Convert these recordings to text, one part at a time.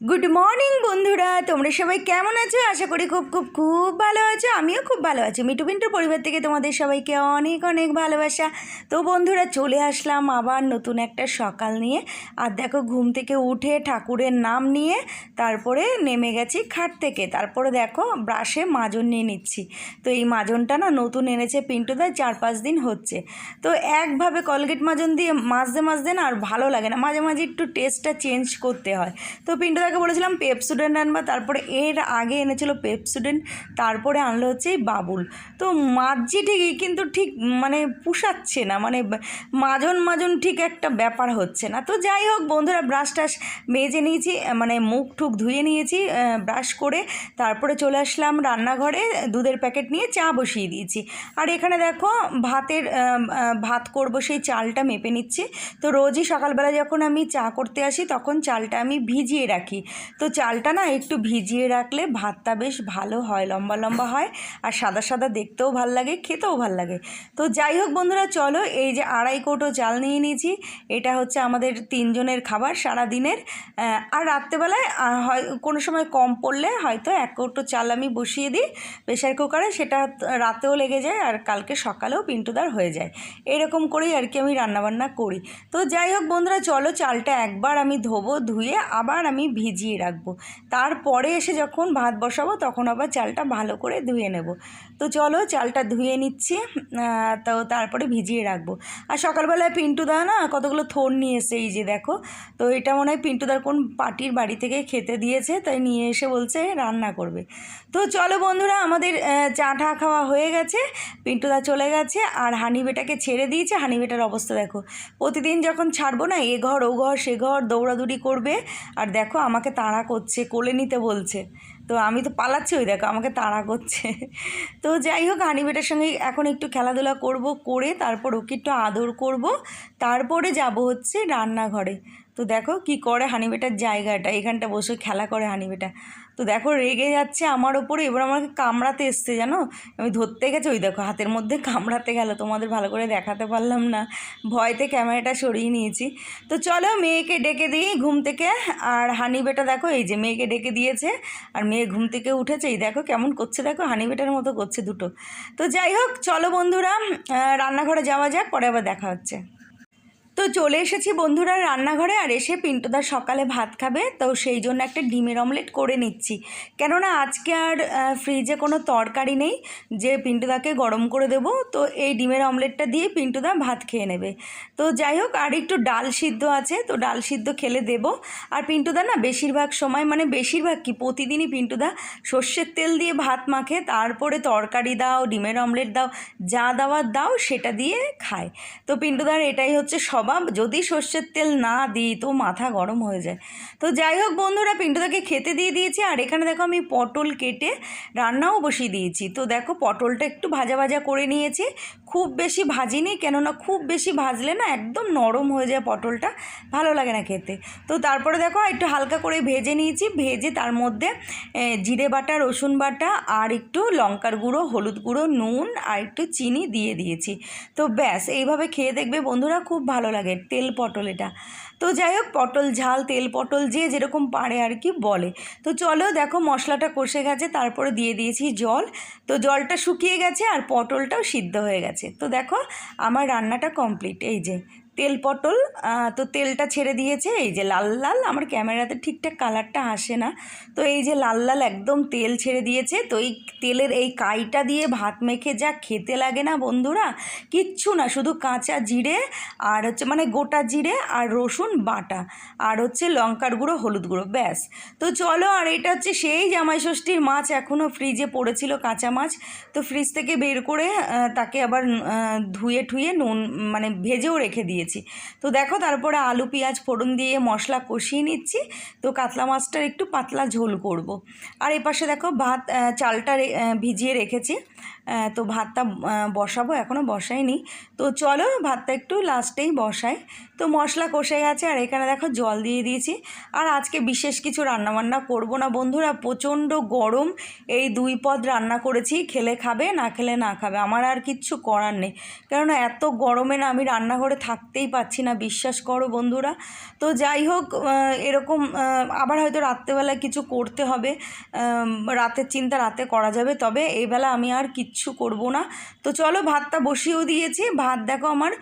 Good morning বন্ধুরা। তোমরা সবাই কেমন আছো? আশা করি খুব খুব খুব ভালো আছো। আমিও খুব ভালো আছি। মিটু পিন্টুর পরিবার থেকে তোমাদের সবাইকে অনেক অনেক ভালোবাসা। তো বন্ধুরা, চলে আসলাম আবার নতুন একটা সকাল নিয়ে। আর দেখো, ঘুম থেকে উঠে ঠাকুরের নাম নিয়ে তারপরে নেমে গেছি খাট থেকে। তারপরে দেখো, ব্রাশে মাজন নিয়ে নিচ্ছি। তো এই মাজনটা না নতুন এনেছে পিন্টুদার চার, পাঁচ দিন হচ্ছে। তো একভাবে কলগেট মাজন দিয়ে মাজতে মাজতে না আর ভালো লাগে না। মাঝে মাঝে একটু টেস্টটা চেঞ্জ করতে হয়। তো পিন্টুদাকে বলেছিলাম পেপসুডেন্ট আনবা, তারপরে এর আগে এনেছিল পেপসুডেন্ট, তারপরে আনলো হচ্ছে বাবুল। তো মাজছি ঠিকই কিন্তু ঠিক মানে পুষাচ্ছে না মানে মাজন মাজন ঠিক একটা ব্যাপার হচ্ছে না। তো যাই হোক বন্ধুরা ব্রাশ টাশ মেজে নিয়েছি মানে মুখ টুক ধুয়ে নিয়েছি ব্রাশ করে তারপরে চলে আসলাম রান্নাঘরে, দুধের প্যাকেট নিয়ে চা বসিয়ে দিয়েছি। আর এখানে দেখো ভাতের ভাত করব সেই চালটা মেপে নিচ্ছি। তো রোজই সকালবেলা যখন আমি চা করতে আসি, তখন চালটা আমি ভিজিয়ে রাখি। তো চালটা না একটু ভিজিয়ে রাখলে ভাতটা বেশ ভালো হয়, লম্বা লম্বা হয় আর সাদা সাদা দেখতেও ভালো লাগে, খেতেও ভালো লাগে। তো যাই হোক বন্ধুরা, চলো এই যে আড়াই কৌটো চাল নিয়ে নিয়েছি, এটা হচ্ছে আমাদের তিনজনের খাবার সারা দিনের আর রাত্রেবেলায় হয়, কোনো সময় কম পড়লে হয়তো এক কৌটো চাল আমি বসিয়ে দিই প্রেশার কুকারে, সেটা রাতেও লেগে যায় আর কালকে সকালেও পিন্টুদার হয়ে যায়। এরকম করেই আর কি আমি রান্নাবান্না করি। তো যাই হোক বন্ধুরা, চলো চালটা একবার আমি ধোবো, ধুয়ে আবার আমি ভিজিয়ে রাখব। তারপরে এসে যখন ভাত বসাবো, তখন আবার চালটা ভালো করে ধুয়ে নেব। তো চলো চালটা ধুয়ে নিচ্ছি তো তারপরে ভিজিয়ে রাখব। আর সকালবেলায় পিন্টুদা না কতগুলো থোর নিয়ে এসে এই যে দেখো। তো এটা মনে হয় পিন্টুদার কোন পার্টির বাড়ি থেকে খেতে দিয়েছে, তাই নিয়ে এসে বলছে রান্না করবে। তো চলো বন্ধুরা, আমাদের চা ঠা খাওয়া হয়ে গেছে পিন্টুদা চলে গেছে, আর হানিবেটাকে ছেড়ে দিয়েছে। হানিবেটার অবস্থা দেখো, প্রতিদিন যখন ছাড়বো না, এ ঘর, ও ঘর, সে ঘর, দৌড়াদৌড়ি করবে। আর দেখো আমাকে তাড়া করছে, কোলে নিতে বলছে। তো আমি তো পালাচ্ছি ওই দেখো, আমাকে তাড়া করছে। তো যাই হোক হানি বেটার সঙ্গে এখন একটু খেলাধুলা করব, করে তারপর ওকে একটু আদর করব। তারপরে যাব হচ্ছে রান্নাঘরে। তো দেখো কি করে হানি বেটার জায়গাটা, এখানটা বসে খেলা করে হানিবেটা তো দেখো রেগে যাচ্ছে আমার ওপরে, এবার আমাকে কামড়াতে এসছে জানো? আমি ধরতে গেছে, ওই দেখো হাতের মধ্যে কামড়াতে গেল, তোমাদের ভালো করে দেখাতে পারলাম না। ভয়তে ক্যামেরাটা সরিয়ে নিয়েছি। তো চলো মেয়েকে ডেকে দিই ঘুম থেকে। আর হানি বেটা দেখো, এই যে মেয়েকে ডেকে দিয়েছে, আর মেয়ে ঘুম থেকে উঠেছে, এই দেখো কেমন করছে, দেখো হানি বেটার মতো করছে দুটো। তো যাই হোক, চলো বন্ধুরা রান্নাঘরে যাওয়া যাক, পরে আবার দেখা হচ্ছে। তো চলে এসেছি বন্ধুরা রান্নাঘরে আর এসে পিন্টুদা সকালে ভাত খাবে। তো সেই জন্য একটা ডিমের অমলেট করে নিচ্ছি। কেননা আজকে আর ফ্রিজে কোনো তরকারি নেই। যে পিন্টুদাকে গরম করে দেবো, তো এই ডিমের অমলেটটা দিয়ে পিন্টুদা ভাত খেয়ে নেবে। তো যাই হোক, আর একটু ডাল সিদ্ধ আছে, তো ডাল সিদ্ধ খেলে দেব। আর পিন্টুদা না বেশিরভাগ সময় মানে বেশিরভাগ কি, প্রতিদিনই পিন্টুদা সর্ষের তেল দিয়ে ভাত মাখে, তারপরে তরকারি দাও, ডিমের অমলেট দাও, যা দাওয়ার দাও, সেটা দিয়ে খায়। তো পিন্টুদার এটাই হচ্ছে স্বভাব যদি সর্ষের তেল না দিই তো মাথা গরম হয়ে যায়। তো যাই হোক বন্ধুরা, পিন্টুদাকে খেতে দিয়ে দিয়েছি, আর এখানে দেখো আমি পটল কেটে রান্নাও বসিয়ে দিয়েছি। তো দেখো পটলটা একটু ভাজা ভাজা করে নিয়েছি, খুব বেশি ভাজিনি, কেননা খুব বেশি ভাজলে না একদম নরম হয়ে যায় পটলটা, ভালো লাগে না খেতে। তো তারপরে দেখো একটু হালকা করে ভেজে নিয়েছি, ভেজে তার মধ্যে জিরে বাটা, রসুন বাটা, আর একটু লঙ্কার গুঁড়ো, হলুদ গুঁড়ো, নুন, আর একটু চিনি দিয়ে দিয়েছি। তো ব্যাস, এইভাবে খেয়ে দেখবে বন্ধুরা, খুব ভালো লাগে, তেল পটল এটা। তো যাই হোক, পটল, ঝাল, তেল পটল যে যেরকম পারে আর কি বলে। তো চলো দেখো মশলাটা কষে গেছে, তারপরে দিয়ে দিয়েছি জল। তো জলটা শুকিয়ে গেছে আর পটলটাও সিদ্ধ হয়ে গেছে। তো দেখো আমার রান্নাটা কমপ্লিট, এই যে। তেল পটল তো তেলটা ছেড়ে দিয়েছে। এই যে লাল লাল, আমার ক্যামেরাতে ঠিকঠাক কালারটা আসে না। তো এই যে লাল লাল একদম তেল ছেড়ে দিয়েছে। তো এই তেলের এই কাইটা দিয়ে ভাত মেখে যা খেতে লাগে না বন্ধুরা, কিচ্ছু না। শুধু কাঁচা জিরে আর হচ্ছে মানে গোটা জিরে আর রসুন বাটা আর হচ্ছে লঙ্কার গুঁড়ো, হলুদ গুঁড়ো, ব্যাস। তো চলো আর এটা হচ্ছে সেই জামাই ষষ্ঠীর মাছ এখনও ফ্রিজে পড়েছিল কাঁচা মাছ। তো ফ্রিজ থেকে বের করে তাকে আবার ধুয়ে ঠুয়ে নুন মানে ভেজেও রেখে দিয়েছি। তো দেখো তারপরে আলু, পেঁয়াজ, ফোড়ন দিয়ে মশলা কষিয়ে নিচ্ছি। তো কাতলা মাছটার একটু পাতলা ঝোল করব। আর এপাশে দেখো ভাত চালটা ভিজিয়ে রেখেছি। তো ভাতটা বসাবো এখনও বসাইনি। তো চলো ভাতটা একটু লাস্টেই বসাই। তো মশলা কষে গেছে আর এখানে দেখো জল দিয়ে দিয়েছি। আর আজকে বিশেষ কিছু রান্নাবান্না করব না, বন্ধুরা। প্রচণ্ড গরম, এই দুই পদ রান্না করেছি, খেলে খাবে, না খেলে না খাবে। আমার আর কিচ্ছু করার নেই। কেননা এত গরমে না আমি রান্নাঘরে থাকতেই পাচ্ছি না, বিশ্বাস করো বন্ধুরা। তো যাই হোক এরকম আবার হয়তো রাত্রেবেলা কিছু করতে হবে। রাতের চিন্তা রাতে করা যাবে, তবে এই বেলা আমি আর কিচ্ছু করব না। তো চলো ভাতটা বসিয়েও দিয়েছি। ভাত দেখো আমার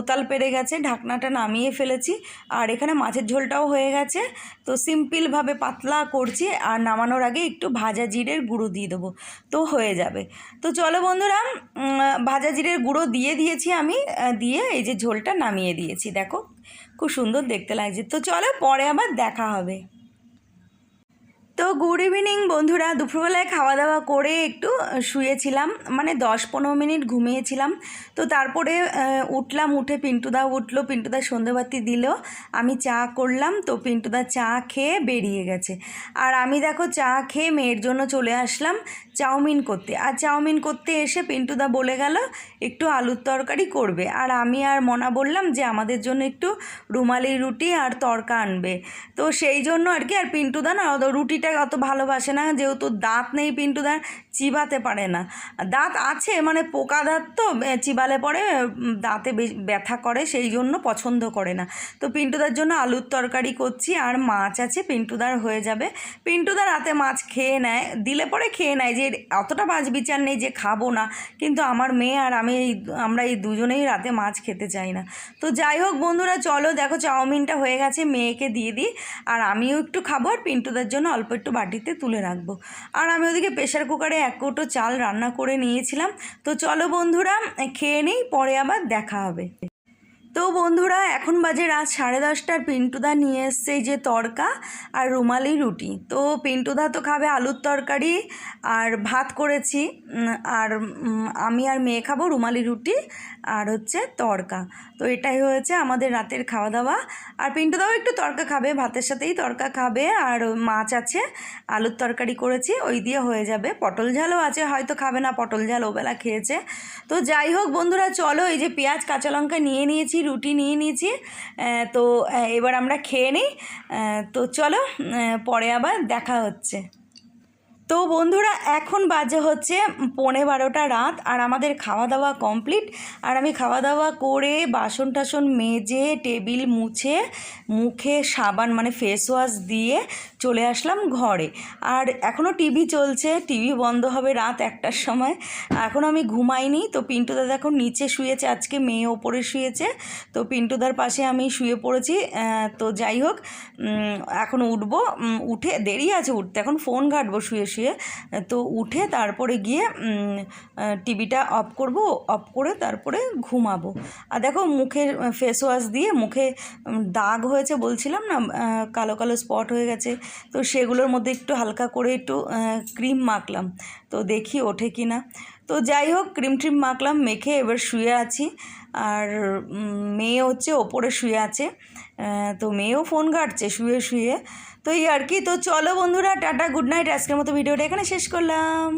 উতাল পেরে গেছে, ঢাকনাটা নামিয়ে ফেলেছি। আর এখানে মাছের ঝোলটাও হয়ে গেছে। তো সিম্পলভাবে পাতলা করছি আর নামানোর আগে একটু ভাজা জিরের গুঁড়ো দিয়ে দেবো। তো হয়ে যাবে। তো চলো বন্ধুরা ভাজা জিরের গুঁড়ো দিয়ে দিয়েছি আমি দিয়ে এই যে ঝোলটা নামিয়ে দিয়েছি। দেখো, খুব সুন্দর দেখতে লাগছে। তো চলো পরে আবার দেখা হবে। তো গুড ইভিনিং বন্ধুরা। দুপুরবেলায় খাওয়া দাওয়া করে একটু শুয়েছিলাম। মানে দশ পনেরো মিনিট ঘুমিয়েছিলাম। তো তারপরে উঠলাম, উঠে পিন্টুদা উঠল। পিন্টুদা সন্ধেবাতি দিল। আমি চা করলাম। তো পিন্টুদা চা খেয়ে বেরিয়ে গেছে। আর আমি দেখো চা খেয়ে মেয়ের জন্য চলে আসলাম চাউমিন করতে। আর চাউমিন করতে এসে পিন্টুদা বলে গেল একটু আলুর তরকারি করবে। আর আমি আর মনা বললাম যে আমাদের জন্য একটু রুমালি রুটি আর তরকা আনবে। তো সেই জন্য আর কি, আর পিন্টুদা না অত রুটিটা অত ভালোবাসে না, যেহেতু দাঁত নেই পিন্টুদার চিবাতে পারে না। দাঁত আছে মানে পোকা দাঁত তো চিবালে পরে দাঁতে ব্যথা করে, সেই জন্য পছন্দ করে না। তো পিন্টুদার জন্য আলুর তরকারি করছি, আর মাছ আছে পিন্টুদার হয়ে যাবে। পিন্টুদা রাতে মাছ খেয়ে নেয়, দিলে পরে খেয়ে নেয় যে অতটা বাজ বিচার নেই যে খাব না। কিন্তু আমার মেয়ে আর আমি এই আমরা এই দুজনেই রাতে মাছ খেতে চাই না। তো যাই হোক বন্ধুরা, চলো দেখো চাউমিনটা হয়ে গেছে, মেয়েকে দিয়ে দিই। আর আমিও একটু খাব আর পিন্টুদার জন্য অল্প একটু বাটিতে তুলে রাখব। আর আমি ওদিকে প্রেশার কুকারে এক কোটো চাল রান্না করে নিয়েছিলাম। তো চলো বন্ধুরা খেয়ে নিই, পরে আবার দেখা হবে। তো বন্ধুরা, এখন বাজে রাত সাড়ে দশটার পিন্টুদা নিয়ে এসছে যে তরকা আর রুমালি রুটি। তো পিন্টুদা তো খাবে আলুর তরকারি আর ভাত করেছি আর আমি আর মেয়ে খাব রুমালি রুটি আর হচ্ছে তরকা তো এটাই হয়েছে আমাদের রাতের খাওয়া দাওয়া আর পিন্টুদাও একটু তরকা খাবে, ভাতের সাথেই তরকা খাবে আর মাছ আছে, আলুর তরকারি করেছি, ওই দিয়ে হয়ে যাবে। পটল ঝালও আছে, হয়তো খাবে না, পটল ঝাল ওবেলা খেয়েছে। তো যাই হোক বন্ধুরা, চলো এই যে পেঁয়াজ, কাঁচা লঙ্কা নিয়ে নিয়েছি রুটি নিয়ে নিয়েছি তো এবার আমরা খেয়ে নিই তো চলো পরে আবার দেখা হচ্ছে। তো বন্ধুরা, এখন বাজে হচ্ছে পৌনে বারোটা রাত আর আমাদের খাওয়া দাওয়া কমপ্লিট আর আমি খাওয়া দাওয়া করে বাসন টাসন মেজে, টেবিল মুছে, মুখে সাবান মানে ফেস ওয়াশ দিয়ে চলে আসলাম ঘরে। আর এখনও টিভি চলছে টিভি বন্ধ হবে রাত একটার সময়। এখন আমি ঘুমাইনি, তো পিন্টুদা দেখো নিচে শুয়েছে, আজকে মেয়ে ওপরে শুয়েছে। তো পিন্টুদার পাশে আমি শুয়ে পড়েছি তো যাই হোক এখন উঠবো উঠে দেরি আছে উঠতে, এখন ফোন ঘাটবো শুয়ে শুয়ে। তো উঠে তারপরে গিয়ে টিভিটা অফ করব, অফ করে তারপরে ঘুমাবো। আর দেখো মুখের ফেস ওয়াশ দিয়ে মুখে দাগ হয়েছে বলছিলাম না কালো কালো স্পট হয়ে গেছে। তো সেগুলোর মধ্যে একটু হালকা করে একটু ক্রিম মাখলাম। তো দেখি ওঠে কি না তো যাই হোক ক্রিম ট্রিম মাখলাম, মেখে এবার শুয়ে আছি। আর মেয়ে হচ্ছে ওপরে শুয়ে আছে। তো মেয়েও ফোন ঘাটছে, শুয়ে শুয়ে। তো এই আর কি, তো চলো বন্ধুরা, টাটা গুড নাইট আজকের মতো ভিডিওটা এখানে শেষ করলাম।